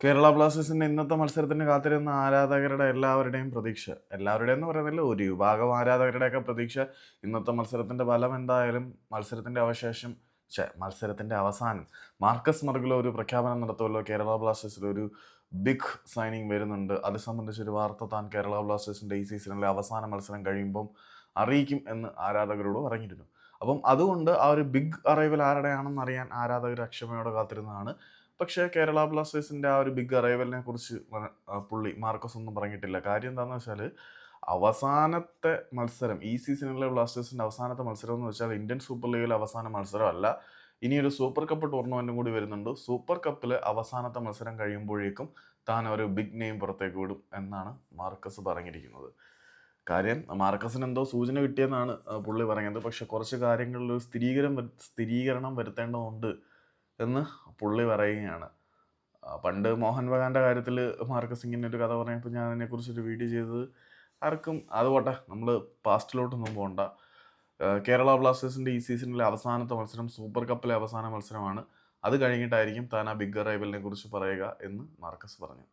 കേരള ബ്ലാസ്റ്റേഴ്സിന്റെ ഇന്നത്തെ മത്സരത്തിന് കാത്തിരുന്ന ആരാധകരുടെ എല്ലാവരുടെയും പ്രതീക്ഷ. എല്ലാവരുടെയും എന്ന് പറയുന്നില്ല ഒരു വിഭാഗം ആരാധകരുടെയൊക്കെ പ്രതീക്ഷ. ഇന്നത്തെ മത്സരത്തിന്റെ ഫലം എന്തായാലും മത്സരത്തിന്റെ അവശേഷം ഛെ, മത്സരത്തിന്റെ അവസാനം. മാർക്കസ് മർഗുല ഒരു പ്രഖ്യാപനം നടത്തുമല്ലോ കേരള ബ്ലാസ്റ്റേഴ്സിൽ ഒരു ബിഗ് സൈനിങ് വരുന്നുണ്ട്. അത് സംബന്ധിച്ചൊരു വാർത്ത താൻ കേരള ബ്ലാസ്റ്റേഴ്സിന്റെ ഈ സീസണിലെ അവസാന മത്സരം കഴിയുമ്പം അറിയിക്കും എന്ന് ആരാധകരോട് പറഞ്ഞിരുന്നു. അപ്പം അതുകൊണ്ട് ആ ഒരു ബിഗ് അറൈവൽ ആരുടെയാണെന്ന് അറിയാൻ ആരാധകർ അക്ഷമയോടെ കാത്തിരുന്നതാണ്. പക്ഷേ കേരള ബ്ലാസ്റ്റേഴ്സിന്റെ ആ ഒരു ബിഗ് അറൈവലിനെ കുറിച്ച് പുള്ളി മാർക്കസ് ഒന്നും പറഞ്ഞിട്ടില്ല. കാര്യം എന്താണെന്ന് വെച്ചാൽ അവസാനത്തെ മത്സരം ഈ സീസണിലെ ബ്ലാസ്റ്റേഴ്സിന്റെ അവസാനത്തെ മത്സരം എന്ന് വെച്ചാൽ ഇന്ത്യൻ സൂപ്പർ ലീഗിലെ അവസാന മത്സരമല്ല. ഇനി ഒരു സൂപ്പർ കപ്പ് ടൂർണമെന്റും കൂടി വരുന്നുണ്ട്. സൂപ്പർ കപ്പിലെ അവസാനത്തെ മത്സരം കഴിയുമ്പോഴേക്കും താൻ ഒരു ബിഗ് നെയിം പുറത്തേക്ക് വിടും എന്നാണ് മാർക്കസ് പറഞ്ഞിരിക്കുന്നത്. കാര്യം മാർക്കസിന് എന്തോ സൂചന കിട്ടിയെന്നാണ് പുള്ളി പറയുന്നത്. പക്ഷെ കുറച്ച് കാര്യങ്ങളിൽ ഒരു സ്ഥിരീകരണം സ്ഥിരീകരണം വരുത്തേണ്ടതുണ്ട് എന്ന് പുള്ളി പറയുകയാണ്. പണ്ട് മോഹൻ ബഗാന്റെ കാര്യത്തിൽ മാർക്കസ് ഇങ്ങനെ ഒരു കഥ പറഞ്ഞപ്പോൾ ഞാൻ അതിനെക്കുറിച്ചൊരു വീഡിയോ ചെയ്തത് ആർക്കും അത് പോട്ടെ നമ്മൾ പാസ്റ്റിലോട്ടൊന്നും പോകണ്ട കേരള ബ്ലാസ്റ്റേഴ്സിന്റെ ഈ സീസണിലെ അവസാനത്തെ മത്സരം സൂപ്പർ കപ്പിലെ അവസാന മത്സരമാണ്. അത് കഴിഞ്ഞിട്ടായിരിക്കും താൻ ആ ബിഗ് അറൈവലിനെ കുറിച്ച് പറയുക എന്ന് മാർക്കസ് പറഞ്ഞു.